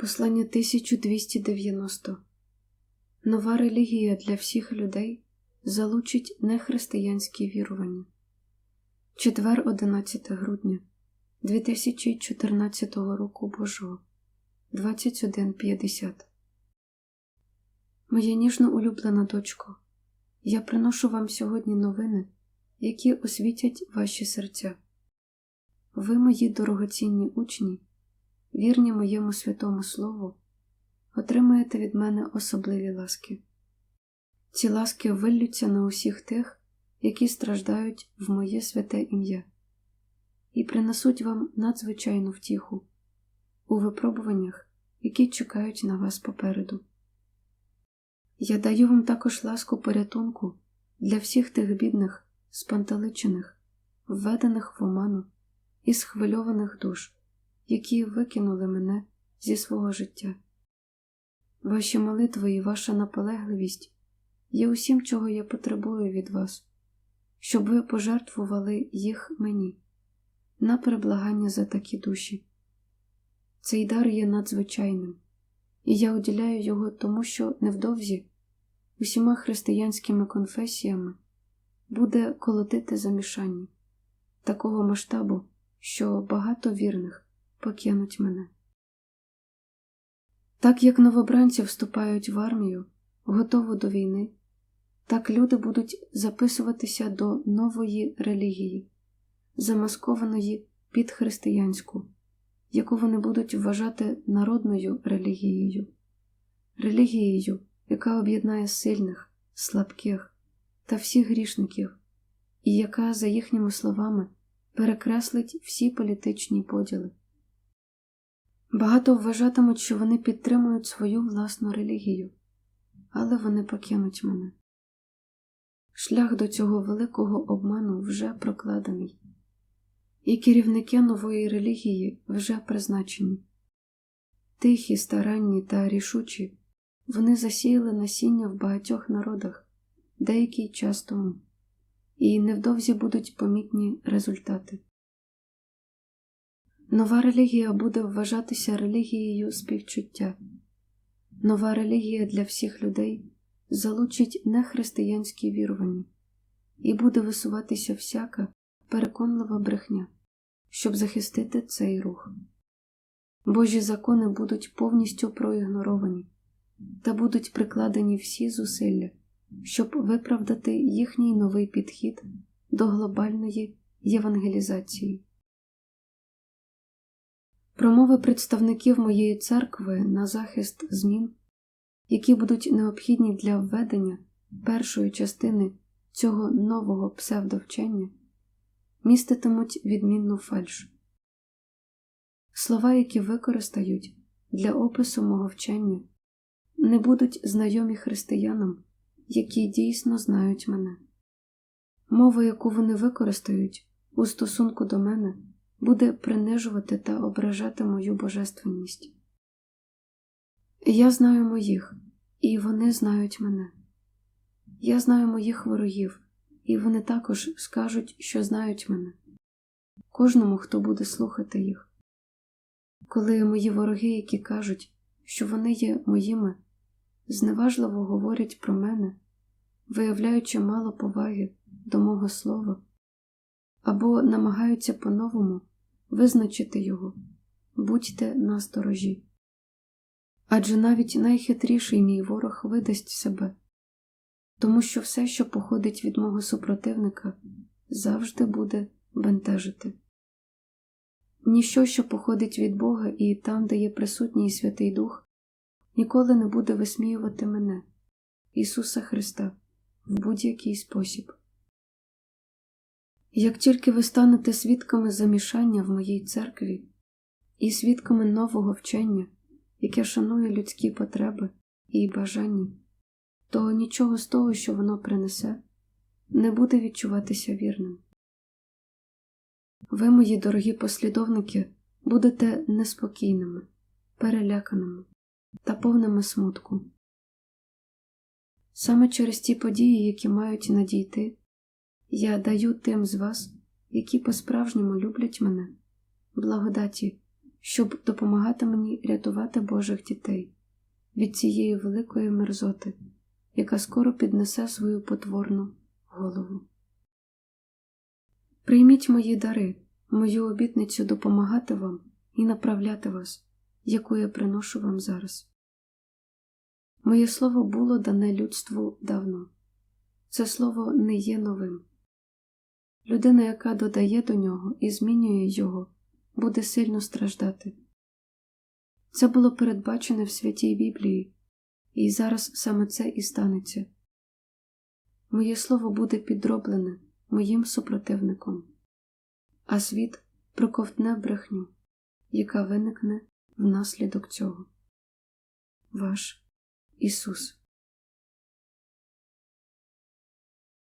Послання 1290 Нова релігія для всіх людей залучить нехристиянські вірування. Четвер 11 грудня 2014 року Божого 21.50 Моя ніжно улюблена дочко, я приношу вам сьогодні новини, які освітять ваші серця. Ви, мої дорогоцінні учні вірні моєму святому Слову, отримаєте від мене особливі ласки. Ці ласки виллються на усіх тих, які страждають в моє святе ім'я, і принесуть вам надзвичайну втіху у випробуваннях, які чекають на вас попереду. Я даю вам також ласку порятунку для всіх тих бідних, спантеличених, введених в оману і схвильованих душ які викинули мене зі свого життя. Ваші молитви і ваша наполегливість є усім, чого я потребую від вас, щоб ви пожертвували їх мені на переблагання за такі душі. Цей дар є надзвичайним, і я уділяю його тому, що невдовзі усіма християнськими конфесіями буде колотити замішання такого масштабу, що багато вірних покинуть мене. Так як новобранці вступають в армію, готову до війни, так люди будуть записуватися до нової релігії, замаскованої під християнську, яку вони будуть вважати народною релігією, релігією, яка об'єднає сильних, слабких та всіх грішників, і яка, за їхніми словами, перекреслить всі політичні поділи. Багато вважатимуть, що вони підтримують свою власну релігію, але вони покинуть мене. Шлях до цього великого обману вже прокладений, і керівники нової релігії вже призначені. Тихі, старанні та рішучі, вони засіяли насіння в багатьох народах деякий час тому, і невдовзі будуть помітні результати. Нова релігія буде вважатися релігією співчуття. Нова релігія для всіх людей залучить нехристиянські вірування і буде висуватися всяка переконлива брехня, щоб захистити цей рух. Божі закони будуть повністю проігноровані та будуть прикладені всі зусилля, щоб виправдати їхній новий підхід до глобальної євангелізації. Промови представників моєї церкви на захист змін, які будуть необхідні для введення першої частини цього нового псевдовчення, міститимуть відмінну фальш. Слова, які використають для опису мого вчення, не будуть знайомі християнам, які дійсно знають мене. Мова, яку вони використають у стосунку до мене буде принижувати та ображати мою божественність. Я знаю моїх, і вони знають мене. Я знаю моїх ворогів, і вони також скажуть, що знають мене, кожному, хто буде слухати їх. Коли мої вороги, які кажуть, що вони є моїми, зневажливо говорять про мене, виявляючи мало поваги до мого слова, або намагаються по-новому визначити його, будьте насторожі. Адже навіть найхитріший мій ворог видасть себе, тому що все, що походить від мого супротивника, завжди буде бентежити. Ніщо, що походить від Бога і там, де є присутній Святий Дух, ніколи не буде висміювати мене, Ісуса Христа, в будь-який спосіб. Як тільки ви станете свідками замішання в моїй церкві і свідками нового вчення, яке шанує людські потреби і бажання, то нічого з того, що воно принесе, не буде відчуватися вірним. Ви, мої дорогі послідовники, будете неспокійними, переляканими та повними смутку. Саме через ті події, які мають надійти, я даю тим з вас, які по-справжньому люблять мене, благодаті, щоб допомагати мені рятувати Божих дітей від цієї великої мерзоти, яка скоро піднесе свою потворну голову. Прийміть мої дари, мою обітницю допомагати вам і направляти вас, яку я приношу вам зараз. Моє слово було дане людству давно. Це слово не є новим. Людина, яка додає до нього і змінює його, буде сильно страждати. Це було передбачене в святій Біблії, і зараз саме це і станеться. Моє слово буде підроблене моїм супротивником, а світ проковтне брехню, яка виникне внаслідок цього. Ваш Ісус.